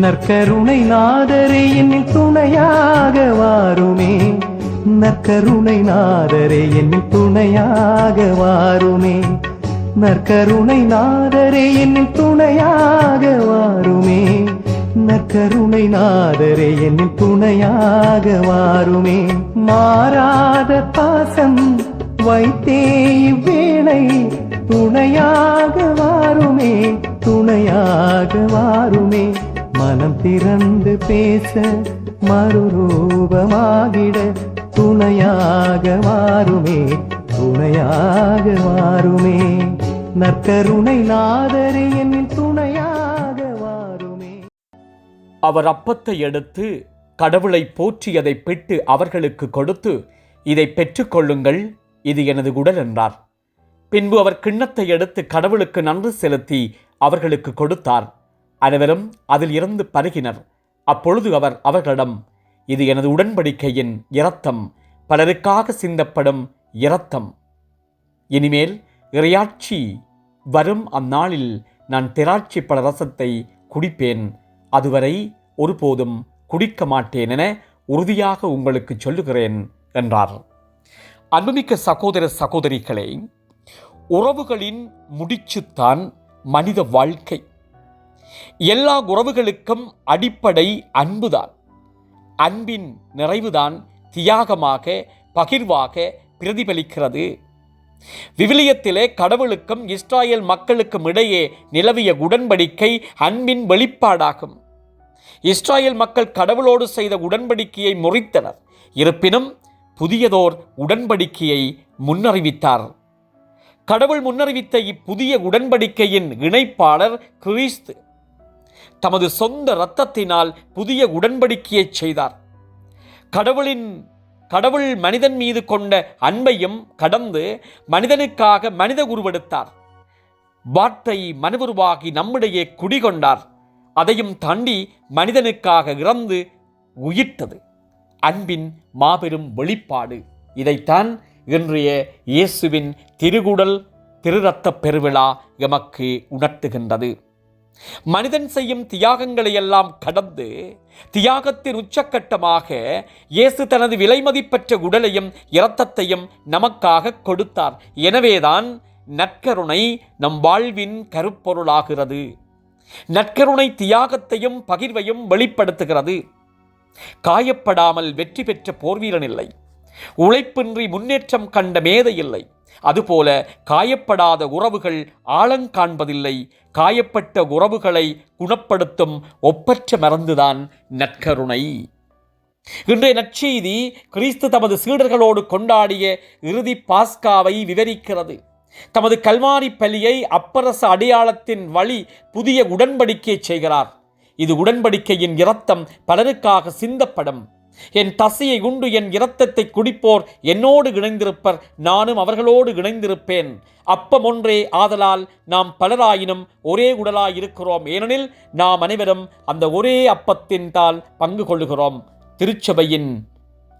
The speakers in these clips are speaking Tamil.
நற்கருணை நாதரே என்னில் துணையாக வாருமே. நற்கருணை நாதரே என்னில் துணையாக வாருமே. நற்கருணை நாதரே என்னில் துணையாக வாருமே. நற்கருணை நாதரே என்னில் துணையாக வாருமே. மாறாத பாசம் வைத்தே இவ்வேளை துணையாக வாருமே. துணையாக வாருமே. மனம் திறந்து பேச மறுரூபமாகிட துணையாக வாருமே துணையாக வாருமே நற்கருணை நாதரே என்னின் துணையாக வாருமே அவர் அப்பத்தை எடுத்து கடவுளை போற்றியதை பெற்று அவர்களுக்கு கொடுத்து இதை பெற்றுக்கொள்ளுங்கள் இது எனது உடல் என்றார். பின்பு அவர் கிண்ணத்தை எடுத்து கடவுளுக்கு நன்றி செலுத்தி அவர்களுக்கு கொடுத்தார். அனைவரும் அதில் இருந்து பருகினர். அப்பொழுது அவர் அவர்களிடம் இது எனது உடன்படிக்கையின் இரத்தம் பலருக்காக சிந்தப்படும் இரத்தம். இனிமேல் இறையாட்சி வரும் அந்நாளில் நான் திராட்சை பல ரசத்தை குடிப்பேன். அதுவரை ஒருபோதும் குடிக்க மாட்டேன் என உறுதியாக உங்களுக்கு சொல்லுகிறேன் என்றார். அன்புமிக்க சகோதர சகோதரிகளே உறவுகளின் முடிச்சுத்தான் மனித வாழ்க்கை. எல்லா உறவுகளுக்கும் அடிப்படை அன்புதான். அன்பின் நிறைவுதான் தியாகமாக பகிர்வாக பிரதிபலிக்கிறது. விவிலியத்திலே கடவுளுக்கும் இஸ்ராயல் மக்களுக்கும் இடையே நிலவிய உடன்படிக்கை அன்பின் வெளிப்பாடாகும். இஸ்ராயல் மக்கள் கடவுளோடு செய்த உடன்படிக்கையை முறித்தனர். இருப்பினும் புதியதோர் உடன்படிக்கையை முன்னறிவித்தார். கடவுள் முன்னறிவித்த இப்புதிய உடன்படிக்கையின் இணைப்பாளர் கிறிஸ்து. தமது சொந்த இரத்தத்தினால் புதிய உடன்படிக்கையை செய்தார். கடவுளின் கடவுள் மனிதன் மீது கொண்ட அன்பையும் கடந்து மனிதனுக்காக மனித உருவெடுத்தார். வார்த்தை மனுவுருவாகி நம்மிடையே குடிகொண்டார். அதையும் தாண்டி மனிதனுக்காக இறந்து உயிர்த்தது. அன்பின் மாபெரும் வெளிப்பாடு இதைத்தான் இன்றைய இயேசுவின் திருகுடல் திருரத்தப் பெருவிழா எமக்கு உணர்த்துகின்றது. மனிதன் செய்யும் தியாகங்களை எல்லாம் கடந்து தியாகத்தின் உச்சக்கட்டமாக இயேசு தனது விலைமதிப்பற்ற உடலையும் இரத்தத்தையும் நமக்காக கொடுத்தார். எனவேதான் நற்கருணை நம் வாழ்வின் கருப்பொருளாகிறது. நற்கருணை தியாகத்தையும் பகிர்வையும் வெளிப்படுத்துகிறது. காயப்படாமல் வெற்றி பெற்ற போர்வீரன் இல்லை. உழைப்பின்றி முன்னேற்றம் கண்ட மேதை இல்லை. அதுபோல காயப்படாத உறவுகள் ஆழங்காண்பதில்லை காயப்பட்ட உறவுகளை குணப்படுத்தும் ஒப்பற்ற மறந்துதான் நற்கருணை. இன்றைய நற்செய்தி கிறிஸ்து தமது சீடர்களோடு கொண்டாடிய இறுதி பாஸ்காவை விவரிக்கிறது. தமது கல்வாரி பலியை அப்பரச அடையாளத்தின் வழி புதிய உடன்படிக்கை செய்கிறார். இது உடன்படிக்கையின் இரத்தம் பலருக்காக சிந்தப்படும். என் தசையை உண்டு என் இரத்தத்தை குடிப்போர் என்னோடு இணைந்திருப்பர் நானும் அவர்களோடு இணைந்திருப்பேன். அப்பம் ஒன்றே ஆதலால் நாம் பலராயினும் ஒரே உடலாய் இருக்கிறோம் ஏனெனில் நாம் அனைவரும் அந்த ஒரே அப்பத்தின் தால் பங்கு கொள்ளுகிறோம். திருச்சபையின்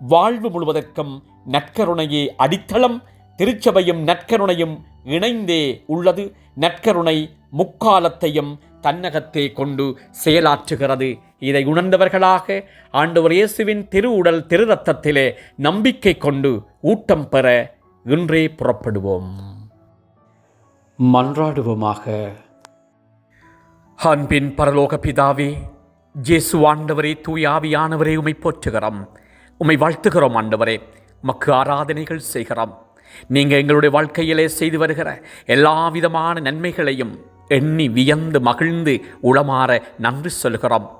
வாழ்வு முழுவதற்கும் நற்கருணையே அடித்தளம். திருச்சபையும் நற்கருணையும் இணைந்தே உள்ளது. நற்கருணை முக்காலத்தையும் தன்னகத்தே கொண்டு செயலாற்றுகிறது. இதை உணர்ந்தவர்களாக ஆண்டவர் இயேசுவின் திருவுடல் திரு ரத்தத்திலே நம்பிக்கை கொண்டு ஊட்டம் பெற இன்றே புறப்படுவோம். மன்றாடுவோமாக. அன்பின் பரலோக பிதாவே ஜேசு ஆண்டவரே தூய் ஆவியானவரே உமை போற்றுகிறோம். உமை வாழ்த்துகிறோம் ஆண்டவரே மக்கு ஆராதனைகள் செய்கிறோம். நீங்கள் எங்களுடைய வாழ்க்கையிலே செய்து வருகிற எல்லா விதமான நன்மைகளையும் எண்ணி வியந்து மகிழ்ந்து உளமாற நன்றி சொல்கிறோம்.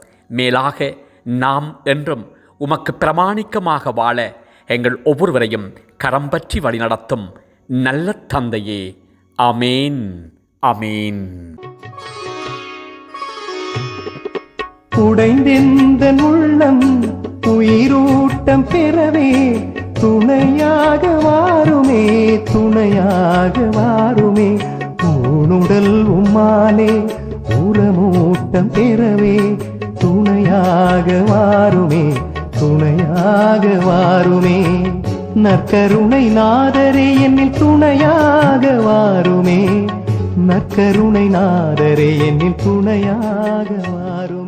மேலாக நாம் என்றும் உமக்கு பிரமாணிக்கமாக வாழ எங்கள் ஒவ்வொருவரையும் கரம் பற்றி வழிநடத்தும் நல்ல தந்தையே. அமேன் அமேன் உடைந்தெந்த உள்ளம் உயிரூட்டம் பெறவே துணையாக வாருமே துணையாக வாருமே. ஊனுடல் உம்மாலே உரமூட்டம் பெறவே துணையாக வாருமே துணையாக வாருமே. நற்கருணை நாதரே என்னில் துணையாக வாருமே. நற்கருணை நாதரே என்னில் துணையாக வாருமே.